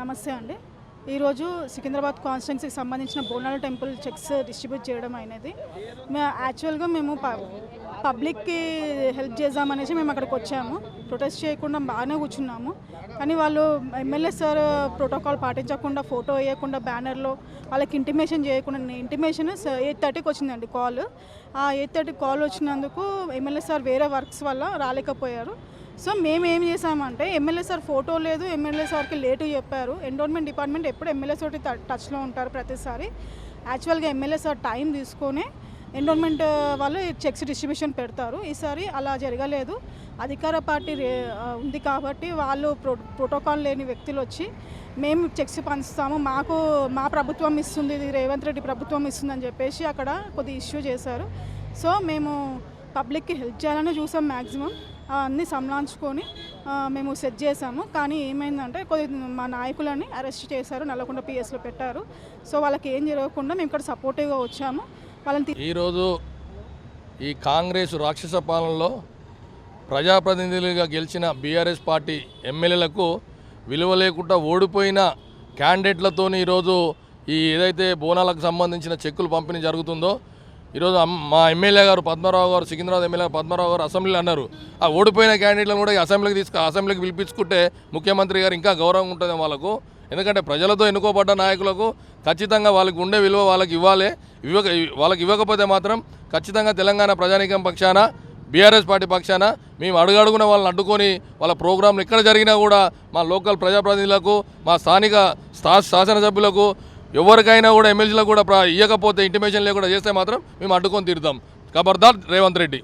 నమస్తే అండి. ఈరోజు సికింద్రాబాద్ కాన్స్టిట్యున్సీకి సంబంధించిన బోనాల టెంపుల్ చెక్స్ డిస్ట్రిబ్యూట్ చేయడం అనేది మేము యాక్చువల్గా మేము ప పబ్లిక్కి హెల్ప్ చేద్దామనేసి మేము అక్కడికి వచ్చాము. ప్రొటెస్ట్ చేయకుండా బాగానే కూర్చున్నాము. కానీ వాళ్ళు ఎమ్మెల్యే సార్ ప్రోటోకాల్ పాటించకుండా ఫోటో వేయకుండా బ్యానర్లో వాళ్ళకి ఇంటిమేషన్ చేయకుండా ఇంటిమేషన్ ఎయిట్ థర్టీకి వచ్చిందండి కాల్. ఆ ఎయిట్ థర్టీకి కాల్ వచ్చినందుకు ఎమ్మెల్యే సార్ వేరే వర్క్స్ వల్ల రాలేకపోయారు. సో మేము ఏం చేసామంటే ఎమ్మెల్యే సార్ ఫోటో లేదు ఎమ్మెల్యే సార్కి లేటు చెప్పారు. ఎండోన్మెంట్ డిపార్ట్మెంట్ ఎప్పుడు ఎమ్మెల్యే సార్ టచ్లో ఉంటారు ప్రతిసారి. యాక్చువల్గా ఎమ్మెల్యే సార్ టైం తీసుకొని ఎండోన్మెంట్ వాళ్ళు చెక్స్ డిస్ట్రిబ్యూషన్ పెడతారు. ఈసారి అలా జరగలేదు. అధికార పార్టీ రే- ఉంది కాబట్టి వాళ్ళు ప్రో ప్రోటోకాల్ లేని వ్యక్తులు వచ్చి మేము చెక్స్ పంచుతాము. మాకు మా ప్రభుత్వం ఇస్తుంది ఇది రేవంత్ రెడ్డి ప్రభుత్వం ఇస్తుందని చెప్పేసి అక్కడ కొద్ది ఇష్యూ చేశారు. సో మేము పబ్లిక్కి హెల్ప్ చేయాలని చూసాం మ్యాక్సిమం అన్నీ సంలాంచుకొని మేము సెట్ చేసాము. కానీ ఏమైందంటే కొద్ది మా నాయకులని అరెస్ట్ చేశారు నల్లకొండ పిఎస్లో పెట్టారు. సో వాళ్ళకి ఏం జరగకుండా మేము ఇక్కడ సపోర్టివ్గా వచ్చాము. వాళ్ళని ఈరోజు ఈ కాంగ్రెస్ రాక్షస పాలనలో ప్రజాప్రతినిధులుగా గెలిచిన బీఆర్ఎస్ పార్టీ ఎమ్మెల్యేలకు విలువ లేకుండా ఓడిపోయిన క్యాండిడేట్లతోని ఈరోజు ఈ ఏదైతే బోనాలకు సంబంధించిన చెక్కులు పంపిణీ జరుగుతుందో ఈరోజు మా ఎమ్మెల్యే గారు పద్మారావు గారు సికింద్రాబాద్ ఎమ్మెల్యే పద్మారావు గారు అసెంబ్లీలో అన్నారు. ఆ ఓడిపోయిన క్యాండిడేట్లను కూడా ఈ అసెంబ్లీకి తీసుకు అసెంబ్లీకి పిలిపించుకుంటే ముఖ్యమంత్రి గారు ఇంకా గౌరవం ఉంటుంది వాళ్ళకు. ఎందుకంటే ప్రజలతో ఎన్నుకోబడ్డ నాయకులకు ఖచ్చితంగా వాళ్ళకి ఉండే విలువ వాళ్ళకి ఇవ్వాలి. ఇవ్వక వాళ్ళకి ఇవ్వకపోతే మాత్రం ఖచ్చితంగా తెలంగాణ ప్రజానీకం పక్షాన బీఆర్ఎస్ పార్టీ పక్షాన మేము అడుగడుగున వాళ్ళని అడ్డుకొని వాళ్ళ ప్రోగ్రాంలు ఎక్కడ జరిగినా కూడా మా లోకల్ ప్రజాప్రతినిధులకు మా స్థానిక స్థా శాసనసభ్యులకు ఎవరికైనా కూడా ఎమ్మెల్యేలకు కూడా ఇవ్వకపోతే ఇంటిమేషన్ లేకుండా చేస్తే మాత్రం మేము అడ్డుకొని తీరుతాం ఖబర్దార్ రేవంత్ రెడ్డి.